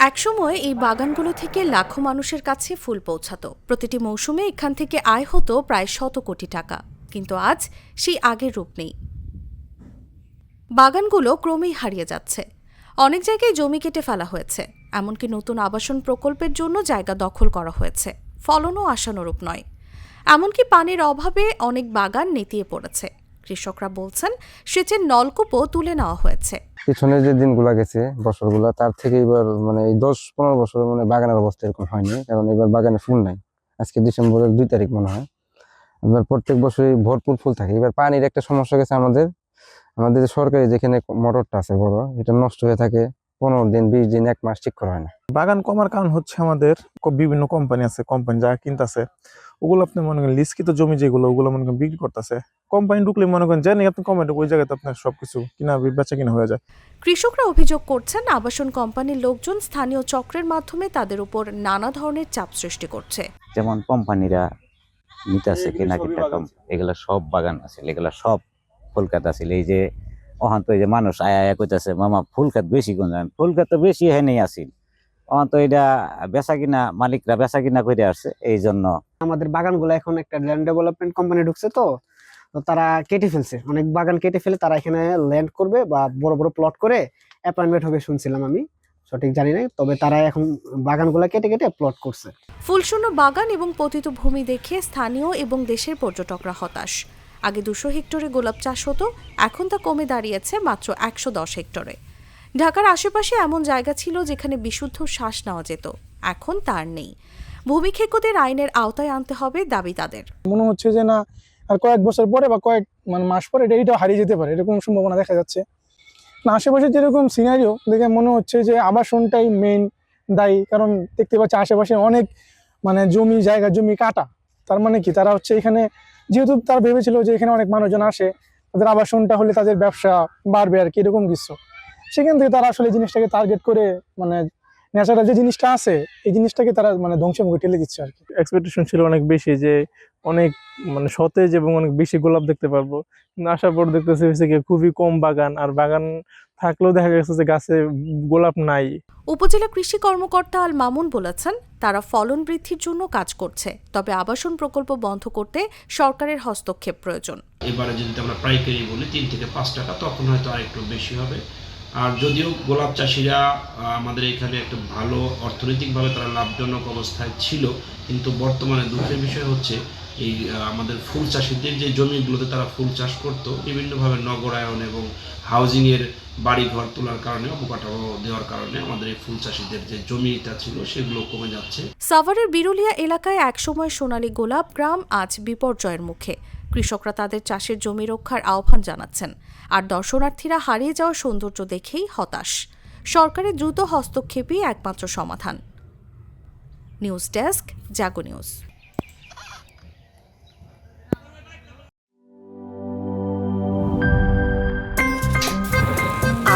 একসময় এই বাগানগুলো থেকে লাখো মানুষের কাছে ফুল পৌঁছাতো। প্রতিটি মৌসুমে এখান থেকে আয় হতো প্রায় শত কোটি টাকা। কিন্তু আজ সেই আগের রূপ নেই। বাগানগুলো ক্রমেই হারিয়ে যাচ্ছে। অনেক জায়গায় জমি কেটে ফেলা হয়েছে। এমনকি নতুন আবাসন প্রকল্পের জন্য জায়গা দখল করা হয়েছে। ফলনও আশানুরূপ নয়। এমনকি পানির অভাবে অনেক বাগান নেতিয়ে পড়েছে। কৃষকরা বলছেন সেচের নলকূপও তুলে নেওয়া হয়েছে। পিছনে যে দিনগুলা গেছে বছরগুলা তার থেকে এবার মানে এই দশ পনেরো বছর মানে বাগানের অবস্থা এরকম হয়নি কারণ এবার বাগানে ফুল নাই। আজকে ডিসেম্বরের দুই তারিখ মনে হয়। এবার প্রত্যেক বছরই ভরপুর ফুল থাকে। এবার পানির একটা সমস্যা গেছে আমাদের। আমাদের যে সরকারি যেখানে মোটরটা আছে বড় এটা নষ্ট হয়ে থাকে। পনেরো দিন বিশ দিন এক মাস ঠিক করা হয় না। বাগান কমার কারণ হচ্ছে আমাদের বিভিন্ন কোম্পানি আছে কোম্পানি যা কিনতেছে। ওগুলো আপনি মনে করেন লিস্কিত জমি যেগুলো ওগুলো মনে করেন বিক্রি করতেছে। কোম্পানি ঢুকলে মনে করেন জানি আপনি কোম্পানি ওই জায়গাতে আপনার সবকিছু কিনা বেচা কিনা হয়ে যায়। কৃষকরা অভিযোগ করছেন আবাসন কোম্পানির লোকজন স্থানীয় চক্রের মাধ্যমে তাদের উপর নানা ধরনের চাপ সৃষ্টি করছে। যেমন কোম্পানিরা নিতেছে কেনা কিনা কম এগুলা সব বাগান আছে এগুলা সব ফুল খাত আছে। এই যে ওখান তো এই যে মানুষ আয়া আয়া কইতাছে মামা ফুল খাত বেশি কোন জানেন? ফুল খাত তো বেশি হেনেই আসিল ওখান তো এটা বেচা কিনা মালিকরা বেচা কিনা করে আসছে এই জন্য আমাদের বাগানগুলো এখন একটা ল্যান্ড ডেভেলপমেন্ট কোম্পানি ঢুকছে তো তো তারা কেটে ফেলছে। অনেক বাগান কেটে ফেলে তারা এখানে ল্যান্ড করবে বা বড় বড় প্লট করে অ্যাপয়েন্টমেন্ট হবে শুনছিলাম আমি। সঠিক জানি না তবে তারা এখন বাগানগুলো কেটে কেটে প্লট করছে। ফুলশূন্য বাগান এবং পতিত ভূমি দেখে স্থানীয় এবং দেশের পর্যটকরা হতাশ। আগে দুশো হেক্টরে গোলাপ চাষ হতো এখন তা কমে দাঁড়িয়েছে মাত্র একশো দশ হেক্টরে। ঢাকার আশেপাশে এমন জায়গা ছিল যেখানে বিশুদ্ধ শ্বাস নেওয়া যেত। এখন তার নেই। ভূমি খেকোদের আইনের আওতায় আনতে হবে দাবি তাদের। মনে হচ্ছে যে না, আর কয়েক বছর পরে বা কয়েক মানে মাস পরে এটা এইটাও হারিয়ে যেতে পারে। এরকম সম্ভাবনা দেখা যাচ্ছে। না, আশেপাশে যেরকম সিনারিও দেখে মনে হচ্ছে যে আবাসনটাই মেন দায়ী। কারণ দেখতে পাচ্ছি আশেপাশে অনেক মানে জমি, জায়গা, জমি কাটা। তার মানে কি? তারা হচ্ছে এখানে যেহেতু তারা ভেবেছিল যে এখানে অনেক মানুষজন আসে, তাদের আবাসনটা হলে তাদের ব্যবসা বাড়বে আর কি, এরকম কিছু সেখান থেকে তারা আসলে জিনিসটাকে টার্গেট করে মানে ন্যাচারাল যে জিনিসটা আছে এই জিনিসটাকে তারা মানে ধ্বংসের মুখে ঠেলে দিচ্ছে আর কি। এক্সপেকটেশন ছিল অনেক বেশি যে অনেক মানে সতেজ এবং অনেক বেশি গোলাপ দেখতে পারব। কিন্তু আসার পর দেখতেছি হয়েছে কি খুবই কম বাগান আর বাগান থাকলেও দেখা গেছে যে গাছে গোলাপ নাই। উপজেলা কৃষি কর্মকর্তা আল মামুন বলেছেন তারা ফলন বৃদ্ধির জন্য কাজ করছে তবে আবাসন প্রকল্প বন্ধ করতে সরকারের হস্তক্ষেপ প্রয়োজন। এবারে যদি আমরা পাইকারি বলি তিন থেকে পাঁচ টাকা তখন হয়তো আরেকটু বেশি হবে। আর যদিও গোলাপ চাষিরা আমাদের এখানে একটা ভালো অর্থনৈতিকভাবে তারা লাভজনক অবস্থায় ছিল, কিন্তু বর্তমানে দুঃখের বিষয় হচ্ছে এই আমাদের ফুল চাষিদের যে জমিগুলোতে তারা ফুল চাষ করত, বিভিন্নভাবে নগরায়ন এবং হাউজিংয়ের বাড়ি ঘর তোলার কারণে, অবকাঠামো দেওয়ার কারণে আমাদের এই ফুল চাষিদের যে জমিটা ছিল সেগুলো কমে যাচ্ছে। সাভারের বিরুলিয়া এলাকায় একসময় সোনালী গোলাপ গ্রাম আজ বিপর্যয়ের মুখে। কৃষকরা তাদের চাষের জমি রক্ষার আহ্বান জানাচ্ছেন। আর দর্শনার্থীরা হারিয়ে যাওয়া সৌন্দর্য দেখেই হতাশ। সরকারের দ্রুত হস্তক্ষেপই একমাত্র সমাধান। News desk, Jago news.